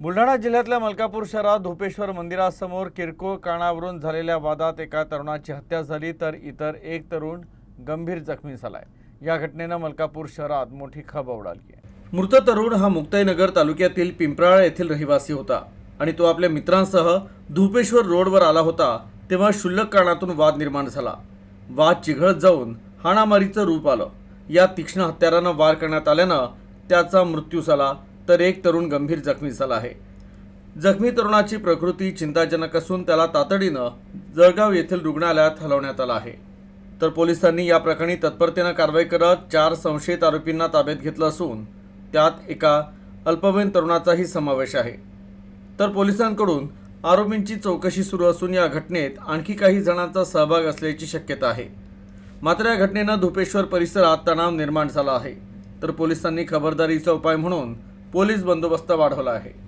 बुलढाणा जिल्ह्यातल्या मलकापूर शहरात धोपेश्वर मंदिरासमोर किरकोळ कारणावरून झालेल्या वादात एका तरुणाची हत्या झाली तर इतर एक तरुण गंभीर जखमी झालाय. या घटनेनं मलकापूर शहरात मोठी खब उडाली आहे. मृत तरुण हा मुक्ताईनगर तालुक्यातील पिंपराळ येथील रहिवासी होता आणि तो आपल्या मित्रांसह धुपेश्वर रोडवर आला होता तेव्हा क्षुल्लक कारणातून वाद निर्माण झाला. वाद चिघळत जाऊन हाणामारीचं रूप आलं. या तीक्ष्ण हत्यारानं वार करण्यात आल्यानं त्याचा मृत्यू झाला तर एक तरुण गंभीर जखमी झाला आहे. जखमी तरुणाची प्रकृती चिंताजनक असून त्याला तातडीनं जळगाव येथील रुग्णालयात हलवण्यात आलं आहे. तर पोलिसांनी या प्रकरणी तत्परतेनं कारवाई करत चार संशयित आरोपींना ताब्यात घेतलं असून त्यात एका अल्पवयीन तरुणाचाही समावेश आहे. तर पोलिसांकडून आरोपींची चौकशी सुरू असून या घटनेत आणखी काही जणांचा सहभाग असल्याची शक्यता आहे. मात्र या घटनेनं धुपेश्वर परिसरात तणाव निर्माण झाला आहे. तर पोलिसांनी खबरदारीचा उपाय म्हणून पोलीस बंदोबस्त वाढवला आहे.